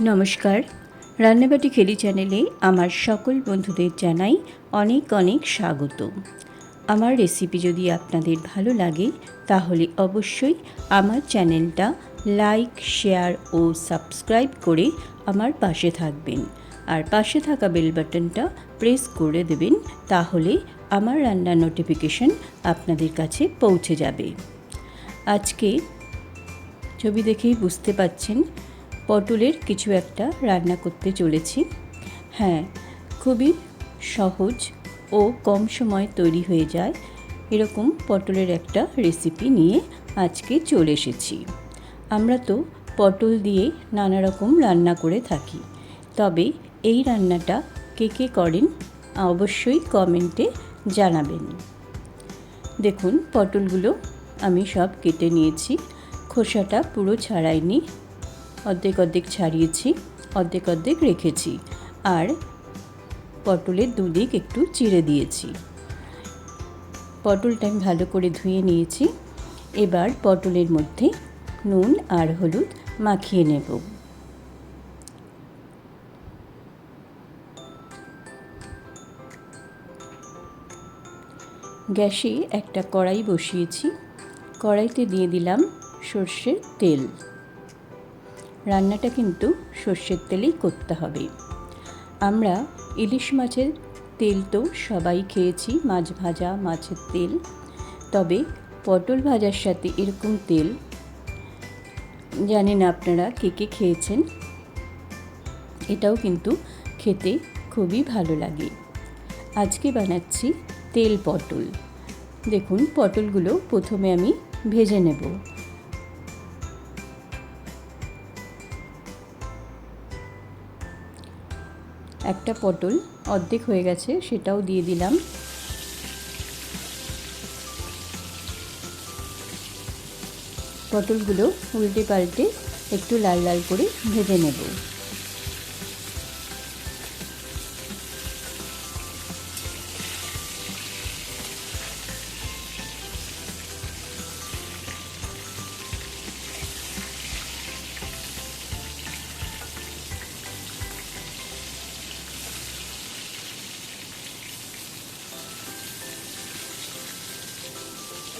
নমস্কার। রান্নাবাটি খেলি চ্যানেলে আমার সকল বন্ধুদের জানাই অনেক অনেক স্বাগত। আমার রেসিপি যদি আপনাদের ভালো লাগে, তাহলে অবশ্যই আমার চ্যানেলটা লাইক, শেয়ার ও সাবস্ক্রাইব করে আমার পাশে থাকবেন। আর পাশে থাকা বেল বাটনটা প্রেস করে দেবেন, তাহলে আমার রান্নার নোটিফিকেশন আপনাদের কাছে পৌঁছে যাবে। আজকে ছবি দেখেই বুঝতে পাচ্ছেন পটলের কিছু একটা রান্না করতে চলেছি। হ্যাঁ খুবই সহজ ও কম সময় তৈরি হয়ে যায় এরকম পটলের একটা রেসিপি নিয়ে আজকে চলে এসেছি। আমরা তো পটল দিয়ে নানা রকম রান্না করে থাকি, তবে এই রান্নাটা কে কে করেন অবশ্যই কমেন্টে জানাবেন। দেখুন, পটলগুলো আমি সব কেটে নিয়েছি, খোসাটা পুরো ছাড়াইনি। অর্ধেক অর্ধেক ছাড়িয়েছি, অর্ধেক অর্ধেক রেখেছি আর পটলের দুদিক একটু চিড়ে দিয়েছি। পটলটা আমি ভালো করে ধুয়ে নিয়েছি। এবার পটলের মধ্যে নুন আর হলুদ মাখিয়ে নেব। গ্যাসে একটা কড়াই বসিয়েছি। কড়াইতে দিয়ে দিলাম সর্ষের তেল। রান্নাটা কিন্তু সর্ষের তেলেই করতে হবে। আমরা ইলিশ মাছের তেল তো সবাই খেয়েছি, মাছ ভাজা, মাছের তেল। তবে পটল ভাজার সাথে এরকম তেল, জানেন আপনারা কে কে খেয়েছেন? এটাও কিন্তু খেতে খুবই ভালো লাগে। আজকে বানাচ্ছি তেল পটল। দেখুন, পটলগুলো প্রথমে আমি ভেজে নেব। একটা পটল অর্ধেক হয়ে গেছে, সেটাও দিয়ে দিলাম। পটলগুলো উল্টে পাল্টে একটু লাল লাল করে ভেজে নেব।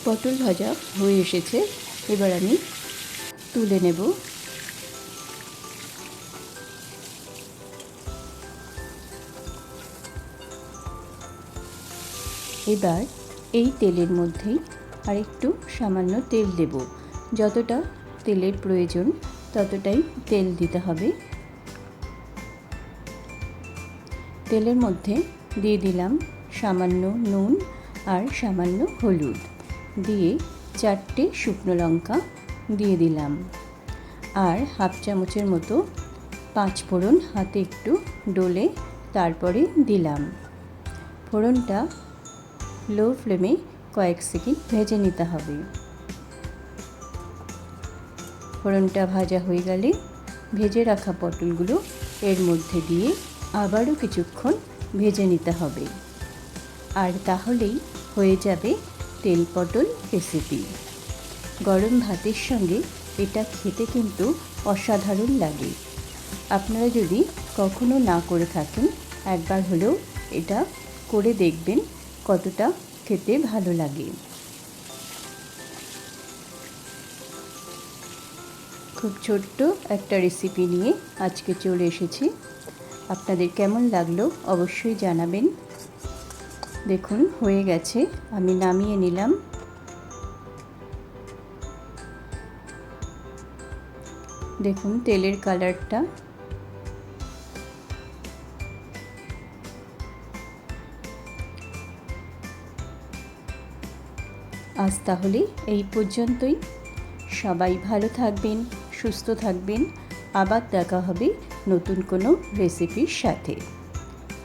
পটল ভাজা হয়ে এসেছে। এবার আমি তুলে নেব। এবার এই তেলের মধ্যেই আরেকটু সামান্য তেল দেব। যতটা তেলের প্রয়োজন ততটাই তেল দিতে হবে। তেলের মধ্যে দিয়ে দিলাম সামান্য নুন আর সামান্য হলুদ। দিয়ে চারটে শুকনো লঙ্কা দিয়ে দিলাম। আর হাফ চামচের মতো পাঁচ ফোড়ন হাতে একটু ডলে তারপরে দিলাম। ফোড়নটা লো ফ্লেমে কয়েক সেকেন্ড ভেজে নিতে হবে। ফোড়নটা ভাজা হয়ে গেলে ভেজে রাখা পটলগুলো এর মধ্যে দিয়ে আবারও কিছুক্ষণ ভেজে নিতে হবে। আর তাহলেই হয়ে যাবে তেল পটল রেসিপি গরম ভাতের সঙ্গে এটা খেতে কিন্তু অসাধারণ লাগে। আপনারা যদি কখনো না করে থাকেন, একবার হলেও এটা করে দেখবেন কতটা খেতে ভালো লাগে। খুব ছোট্ট একটা রেসিপি নিয়ে আজকে চলে এসেছি। আপনাদের কেমন লাগল অবশ্যই জানাবেন। দেখুন, হয়ে গেছে। আমি নামিয়ে নিলাম। দেখুন, তেলের কালারটা। আজ তাহলে এই পর্যন্তই। সবাই ভালো থাকবেন, সুস্থ থাকবেন। আবার দেখা হবে নতুন কোনো রেসিপির সাথে।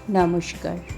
নমস্কার।